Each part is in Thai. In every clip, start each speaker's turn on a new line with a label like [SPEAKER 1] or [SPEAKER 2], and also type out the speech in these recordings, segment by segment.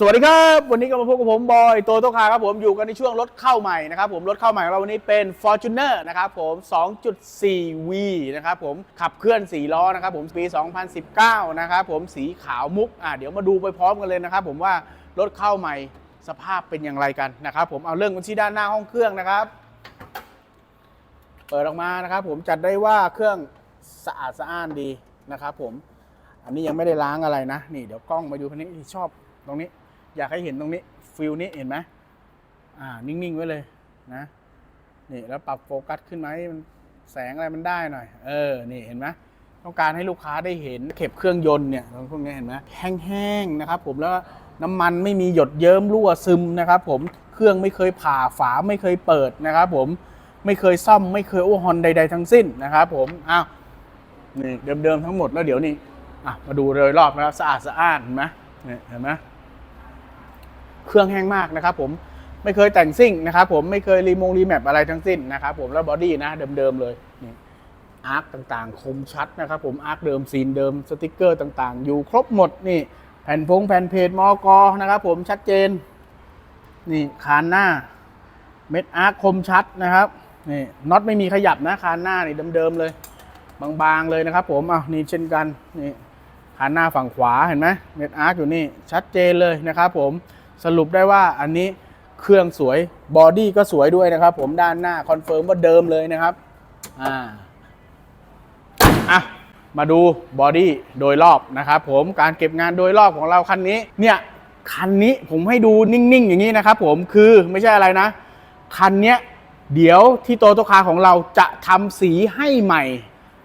[SPEAKER 1] สวัสดีครับ วันนี้ก็มาพบกับผมบอยโตโตคาครับผมอยู่กันในช่วงรถเข้าใหม่นะครับผมรถเข้าใหม่ของเราวันนี้เป็น Fortuner นะครับผม 2.4V นะครับผมขับเคลื่อน 4 ล้อนะครับผมปี 2019 นะครับผมสีขาวมุกอะเดี๋ยวมาดูไปพร้อมกันเลยนะครับผมว่ารถเข้าใหม่สภาพเป็นอย่างไรกันนะครับผมเอาเรื่องกันที่ด้านหน้าห้องเครื่องนะครับ เปิดออกมานะครับผมจัดได้ว่าเครื่องสะอาดสะอ้านดีนะครับผมอันนี้ยังไม่ได้ล้างอะไรนะ นี่เดี๋ยวกล้องมาดูคันนี้ชอบตรงนี้ อยากให้เห็นตรงนี้ฟิลนี้เห็นไหมอ่า นิ่งๆไว้เลยนะนี่แล้วปรับโฟกัสขึ้นมาให้มันแสงอะไรมันได้หน่อย เออ นี่เห็นไหมต้องการให้ลูกค้าได้เห็นเข็บเครื่องยนต์เนี่ยตรงพวกนี้เห็นไหมแห้งๆนะครับผมแล้วน้ำมันไม่มีหยดเยิ้มรั่วซึมนะครับผมเครื่องไม่เคยผ่าฝาไม่เคยเปิดนะครับผมไม่เคยซ่อมไม่เคยโอเวอร์ฮอนใด ๆ ทั้งสิ้นนะครับผมอ้าวนี่เดิมๆทั้งหมดแล้วเดี๋ยวนี้อะมาดูเลยรอบนะครับสะอาดสะอ้านเห็นไหมนี่เห็นไหม เครื่องแห้งมากนะครับผมไม่เคยแต่งซิ่งนะครับผมไม่เคยรีโมงรีแมปอะไรทั้งสิ้นนะครับผมแล้วบอดี้นะเดิมๆเลยนี่อาร์คต่างๆ คมชัดนะครับผมอาร์คเดิมซีนเดิมสติกเกอร์ต่างๆ อยู่ครบหมดนี่แผ่นพงแผ่นเพจมอกอนะครับผมชัดเจน นี่คานหน้า เม็ดอาร์คคมชัดนะครับนี่น็อตไม่มีขยับนะคานหน้านี่เดิมๆเลย บางๆเลยนะครับผมอะนี่เช่นกันนี่คานหน้าฝั่งขวาเห็นไหมเม็ดอาร์คอยู่นี่ชัดเจนเลยนะครับผม สรุปได้ว่าอันนี้เครื่องสวยบอดี้ก็สวยด้วยนะครับ ผมด้านหน้าคอนเฟิร์มว่าเดิมเลยนะครับอ่าอะมาดูบอดี้โดยรอบนะครับผมการเก็บงานโดยรอบของเราคันนี้เนี่ยคันนี้ผมให้ดูนิ่งๆ อย่างนี้นะครับผมคือไม่ใช่อะไรนะ คันเนี้ยเดี๋ยวที่โตโตคาของเราจะทำสีให้ใหม่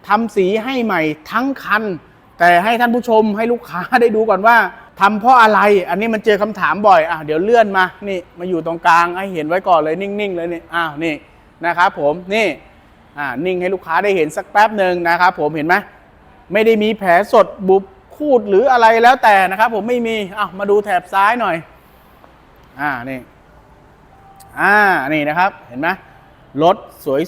[SPEAKER 1] ทำสีให้ใหม่ทั้งคัน แต่ให้ท่านผู้ชมให้ลูกค้าได้ดูก่อนว่า ทำเพราะอะไร อันนี้มันเจอคำถามบ่อยอะเดี๋ยวเลื่อนมา นี่มาอยู่ตรงกลางให้เห็นไว้ก่อนเลยนิ่งๆเลยนี่ อ้าว นี่นะครับผมนี่ อ่า นิ่งให้ลูกค้าได้เห็นสักแป๊บหนึ่งนะครับผมเห็นไหมไม่ได้มีแผลสดบุบคูดหรืออะไรแล้วแต่นะครับ ผมไม่มีอ้าวมาดูแถบซ้ายหน่อย อ่า นี่ อ่า นี่นะครับ เห็นไหมรถ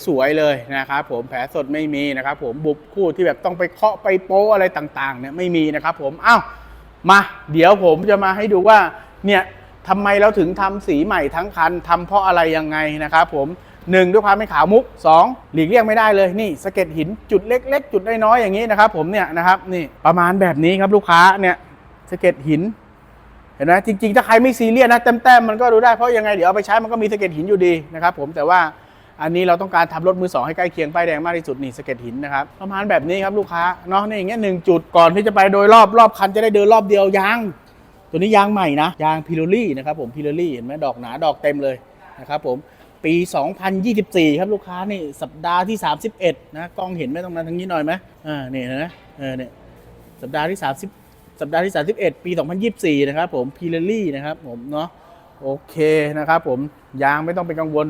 [SPEAKER 1] สวยๆเลยนะครับผมแผลสดไม่มีนะครับผมบุบคู่ที่แบบต้องไปเคาะไปโป๊อะไรต่างๆเนี่ยไม่มีนะครับผมอ้าว มาเดี๋ยวผมจะมาให้ดูว่าเนี่ยทำไมเราถึงทำสีใหม่ทั้งคันทำเพราะอะไรยังไงนะครับผมหนึ่งด้วยความไม่ขาวมุกสองหลีกเลี่ยงไม่ได้เลยนี่สะเก็ดหินจุดเล็ก ๆ จุดน้อยๆอย่างนี้นะครับผมเนี่ยนะครับนี่ประมาณแบบนี้ครับลูกค้าเนี่ยสะเก็ดหินเห็นไหมจริงๆ ถ้าใครไม่ซีเรียสนะแต้มๆมันก็ดูได้เพราะยังไงเดี๋ยวเอาไปใช้มันก็มีสะเก็ดหินอยู่ดีนะครับผมแต่ว่า อันนี้เราต้องการทำรถมือสองให้ใกล้เคียงป้ายแดงมากที่สุดนี่สะเก็ดหินนะครับประมาณแบบนี้ครับลูกค้าเนาะนี่อย่างเงี้ยหนึ่งจุดก่อนที่จะไปโดยรอบรอบคันจะได้เดินรอบเดียวยางตัวนี้ยางใหม่นะยางพิโรลี่นะครับผมพิโรลี่เห็นไหมดอกหนาดอกเต็มเลยนะครับผมปี 2024 ครับลูกค้านี่สัปดาห์ที่ 31 นะกล้องเห็นไหมตรงนั้นทางนี้หน่อยไหมอ่านี่นะเออเนี่ยสัปดาห์ที่ 30 สัปดาห์ที่ 31 ปี 2024 นะครับผมพิลลี่นะครับผมเนาะโอเคนะครับผมยางไม่ต้องเป็นกังวล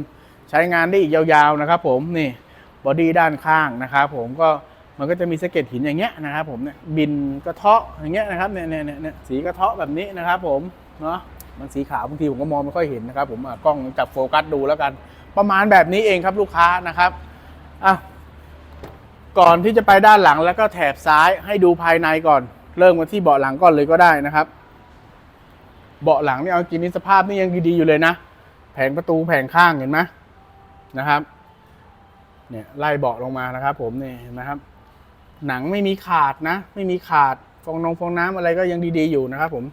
[SPEAKER 1] ใช้งานได้อีกยาวๆนะครับผมนี่บอดี้ด้านข้างนะครับผมก็มันก็จะมีสะเก็ดหินอย่างเงี้ยนะครับผมเนี่ยบินกระเทาะอย่างเงี้ยนะครับเนี่ยเนี่ยเนี่ยเนี่ยสีกระเทาะแบบนี้นะครับผมเนาะมันสีขาวบางทีผมก็มองไม่ค่อยเห็นนะครับผมกล้องจับโฟกัสดูแล้วกัน ประมาณแบบนี้เองครับลูกค้านะครับอะก่อนที่จะไปด้านหลังแล้วก็แถบซ้ายให้ดูภายในก่อน เริ่มกันที่เบาะหลังก่อนเลยก็ได้นะครับ เบาะหลังนี่เอาจริงนี่สภาพนี่ยังดีๆอยู่เลยนะ แผงประตูแผงข้างเห็นไหม นะครับเนี่ยไล่เบาะลงมานะครับผมนี่เห็นไหมครับ หนังไม่มีขาดนะ ไม่มีขาดฟองนงฟองน้ำอะไรก็ยังดีๆอยู่นะครับผม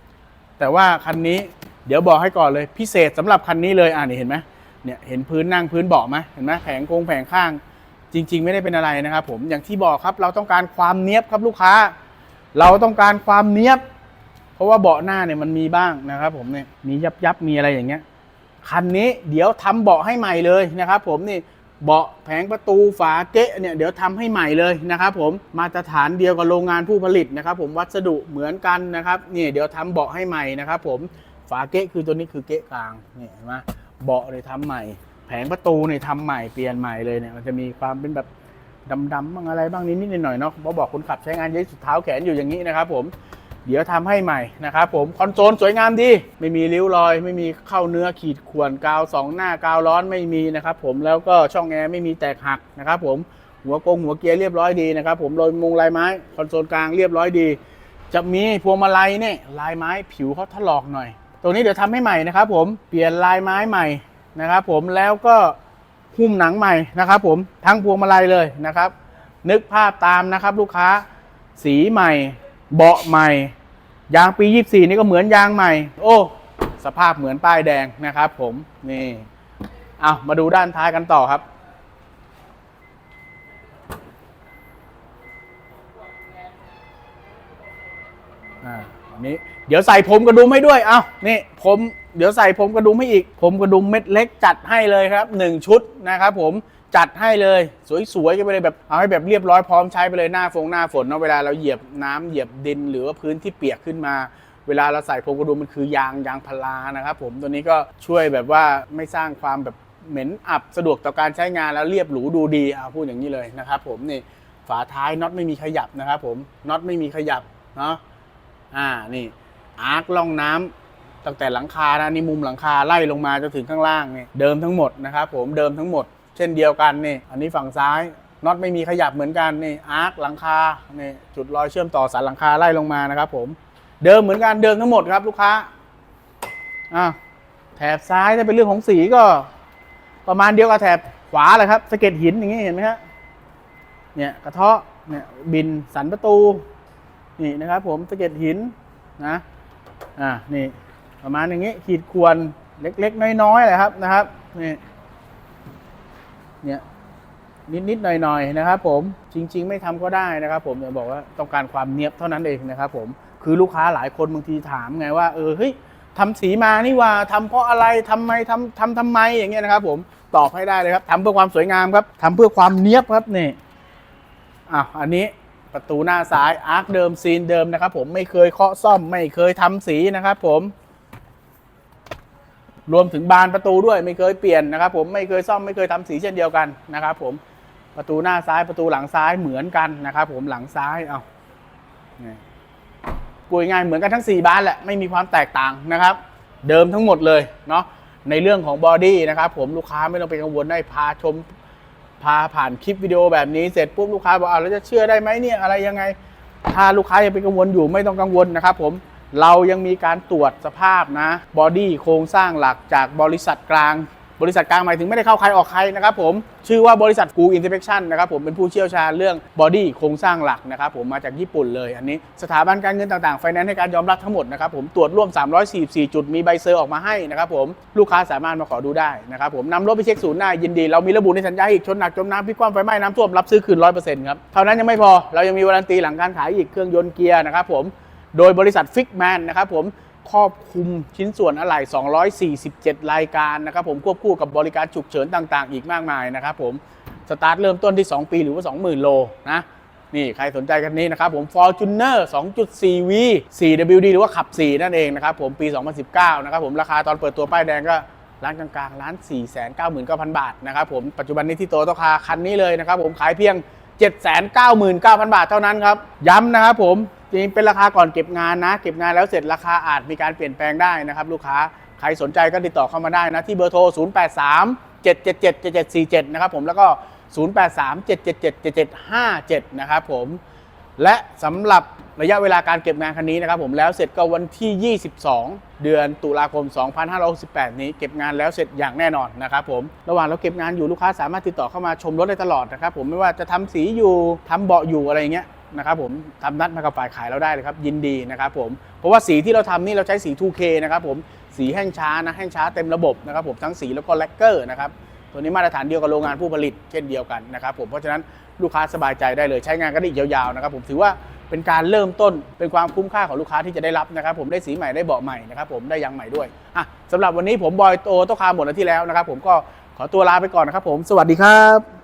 [SPEAKER 1] แต่ว่าคันนี้เดี๋ยวบอกให้ก่อนเลยพิเศษสำหรับคันนี้เลยอ่านี่เห็นไหมเนี่ยเห็นพื้นนั่งพื้นเบาะไหมเห็นไหมแผงโครงแผงข้าง จริง ๆ ไม่ได้เป็นอะไรนะครับผมอย่างที่บอกครับเราต้องการความเนี้ยบครับลูกค้า เราต้องการความเนี้ยบ เพราะว่าเบาะหน้าเนี่ยมันมีบ้างนะครับผมเนี่ยมียับยับๆมีอะไรอย่างเงี้ย คันนี้เดี๋ยวทำเบาะให้ใหม่เลยนะครับ ผมนี่เบาะแผงประตูฝาเกะเนี่ยเดี๋ยวทำให้ใหม่เลยนะครับผมมาตรฐานเดียวกับโรงงานผู้ผลิตนะครับ ผมวัสดุเหมือนกันนะครับนี่เดี๋ยวทำเบาะให้ใหม่นะครับ ผมฝาเกะคือตัวนี้คือเกะกลางนี่เห็นไหมเบาะเลยทำใหม่ แผงประตูเนี่ยทำใหม่เปลี่ยนใหม่เลยเนี่ยมันจะมีความเป็นแบบดำๆบ้างอะไรบ้างนิดๆหน่อยๆเนาะเพราะบอกคนขับใช้งานเยอะสุดเท้าแขนอยู่อย่างนี้นะครับ ผม เดี๋ยวทำให้ใหม่นะครับผมคอนโซลสวยงามดี ไม่มีริ้วรอย ไม่มีเข้าเนื้อขีดข่วนกาวสองหน้ากาวร้อนไม่มีนะครับผมแล้วก็ช่องแอร์ไม่มีแตกหักนะครับผมหัวกงหัวเกียร์เรียบร้อยดีนะครับผมโรยมุงลายไม้คอนโซลกลางเรียบร้อยดี จะมีพวงมาลัยเนี่ยลายไม้ผิวเขาถลอกหน่อย ตรงนี้เดี๋ยวทำให้ใหม่นะครับผมเปลี่ยนลายไม้ใหม่นะครับผมแล้วก็หุ้มหนังใหม่นะครับผมทั้งพวงมาลัยเลยนะครับ นึกภาพตามนะครับลูกค้าสีใหม่ เบาะใหม่ ยางปี 24 นี่ก็เหมือนยางใหม่ โอ้ สภาพเหมือนป้ายแดงนะครับผมนี่เอามาดูด้านท้ายกันต่อครับ อ่าอันนี้เดี๋ยวใส่ผมกระดุมให้ด้วย เอานี่ผม เดี๋ยวใส่ผมกระดุมให้อีก ผมกระดุมเม็ดเล็กจัดให้เลยครับหนึ่งชุดนะครับผมจัดให้เลยสวยๆกันไปเลยแบบเอาให้แบบเรียบร้อยพร้อมใช้ไปเลยหน้าฟงหน้าฝนเนาะเวลาเราเหยียบน้ำเหยียบดิน หรือว่าพื้นที่เปียกขึ้นมา เวลาเราใส่ผมกระดุมมันคือยางยางพารานะครับผมตัวนี้ก็ช่วยแบบว่าไม่สร้างความแบบเหม็นอับสะดวกต่อการใช้งานแล้วเรียบหรูดูดีเอาพูดอย่างนี้เลยนะครับผมนี่ฝาท้ายน็อตไม่มีขยับนะครับผมน็อตไม่มีขยับเนาะอ่านี่อาร์คล่องน้ำ ตั้งแต่หลังคานะนี่มุมหลังคาไล่ลงมาจนถึงข้างล่างนี่เดิมทั้งหมดนะครับผมเดิมทั้งหมด เช่นเดียวกันนี่อันนี้ฝั่งซ้ายน็อตไม่มีขยับเหมือนกันนี่อาร์คหลังคานี่จุดรอยเชื่อมต่อสันหลังคาไล่ลงมานะครับผมเดิมเหมือนกันเดิมทั้งหมดครับลูกค้าอ่าแถบซ้ายถ้าเป็นเรื่องของสีก็ ประมาณเดียวกับแถบขวาเลยครับสะเก็ดหินอย่างนี้เห็นไหมฮะเนี่ยกระเทาะเนี่ยบินสันประตูนี่นะครับผมสะเก็ดหินนะอ่านี่ ประมาณอย่างนี้ขีดควรเล็ก ๆ น้อยๆเลยครับนะครับนี่เนี่ยนิดๆหน่อยๆนะครับ ผมจริง ๆ ไม่ทำก็ได้นะครับ ผมเนี่ยบอกว่าต้องการความเนียบเท่านั้นเองนะครับ ผมคือลูกค้าหลายคนบางทีถามไงว่าเออเฮ้ยทำสีมานี่ว่าทำเพราะอะไรทำไมทำทำทำไมอย่างเงี้ยนะครับ ผมตอบให้ได้เลยครับทำเพื่อความสวยงามครับทำเพื่อความเนียบครับนี่อะอันนี้ประตูหน้าซ้ายอาร์คเดิมซีนเดิมนะครับ ผมไม่เคยเคาะซ่อมไม่เคยทำสีนะครับ ผม รวมถึงบานประตูด้วยไม่เคยเปลี่ยนนะครับ ผมไม่เคยซ่อมไม่เคยทำสีเช่นเดียวกันนะครับ ผมประตูหน้าซ้ายประตูหลังซ้ายเหมือนกันนะครับ ผมหลังซ้ายเอาปุยง่ายเหมือนกันทั้ง 4 บานแหละไม่มีความแตกต่างนะครับ เดิมทั้งหมดเลยเนาะในเรื่องของบอดี้นะครับ ผมลูกค้าไม่ต้องไปกังวลได้พาชมพาผ่านคลิปวิดีโอแบบนี้เสร็จปุ๊บลูกค้าบอกเอาแล้วจะเชื่อได้ไหมเนี่ยอะไรยังไง ถ้าลูกค้ายังเป็นกังวลอยู่ไม่ต้องกังวลนะครับ ผม เรายังมีการตรวจสภาพนะบอดี้โครงสร้างหลักจากบริษัทกลาง บริษัทกลางหมายถึงไม่ได้เข้าใครออกใครนะครับผมชื่อว่าบริษัทกูอินเตอร์เ c ชั่นนะครับผมเป็นผู้เชี่ยวชาญเรื่องบอดี้โครงสร้างหลักนะครับผมมาจากญี่ปุ่นเลย อันนี้สถาบันการเงินต่างๆไฟแนนซ์ให้การยอมรับทั้งหมดนะครับผมตรวจร่วม 344 จุดมีใบเซอร์ออกมาให้นะครับผมลูกค้าสามารถมาขอดูได้นะครับผมนำรถไปเช็คศูนย์ได้ยินดี เรามีระบุในสัญญาอีกชนหนักจมน้ำพิกคว่ำไฟไหม้น้ำท่วมรับซื้อคืน100%ครับเท่านั้นยังไม่พอเรายังมีวารันตีหลังการขายอีกเครื่องยนต์เกียร์นะครับผม โดยบริษัทฟิกแมนนะครับผมครอบคลุมชิ้นส่วนอะไหล่ 247 รายการนะครับผมควบคู่กับบริการฉุกเฉินต่างๆ อีกมากมายนะครับผมสตาร์ทเริ่มต้นที่ 2 ปีหรือว่า 20,000 โลนะนี่ใครสนใจกันนี้นะครับผม Fortuner 2.4V 4WD หรือว่าขับ 4 นั่นเองนะครับผมปี 2019 นะครับผมราคาตอนเปิดตัวป้ายแดงก็ร้านกลางๆร้าน499,000 บาทนะครับผมปัจจุบันนี้ที่โตโตคาคันนี้เลยนะครับผมขายเพียง 799,000 บาทเท่านั้นครับ ย้ำนะครับผม จริงเป็นราคาก่อนเก็บงานนะ เก็บงานแล้วเสร็จราคาอาจมีการเปลี่ยนแปลงได้นะครับ ลูกค้าใครสนใจก็ติดต่อเข้ามาได้นะ ที่เบอร์โทร 083 777 7747 นะครับผมแล้วก็ 083 777 7757 นะครับผมและสำหรับระยะเวลาการเก็บงานคันนี้นะครับผมแล้วเสร็จก็วันที่ 22 เดือนตุลาคม 2568 นี้ เก็บงานแล้วเสร็จอย่างแน่นอนนะครับผมระหว่างเราเก็บงานอยู่ลูกค้าสามารถติดต่อเข้ามาชมรถได้ตลอดนะครับผมไม่ว่าจะทำสีอยู่ทำเบาะอยู่อะไรอย่างเงี้ย นะครับผมทำนัดมากับฝ่ายขายเราได้เลยครับ ยินดีนะครับผมเพราะว่าสีที่เราทำนี่เราใช้สี 2K นะครับผมสีแห้งช้านะแห้งช้าเต็มระบบนะครับผมทั้งสีแล้วก็แลกเกอร์นะครับตัวนี้มาตรฐานเดียวกับโรงงานผู้ผลิตเช่นเดียวกันนะครับผมเพราะฉะนั้นลูกค้าสบายใจได้เลยใช้งานก็ได้ยาวๆนะครับผมถือว่าเป็นการเริ่มต้นเป็นความคุ้มค่าของลูกค้าที่จะได้รับนะครับผมได้สีใหม่ได้เบาะใหม่นะครับผมได้ยางใหม่ด้วยอะสำหรับวันนี้ผมบอยโตโตคาหมดแล้วที่แล้วนะครับผมก็ขอตัวลาไปก่อนนะครับผมสวัสดีครับ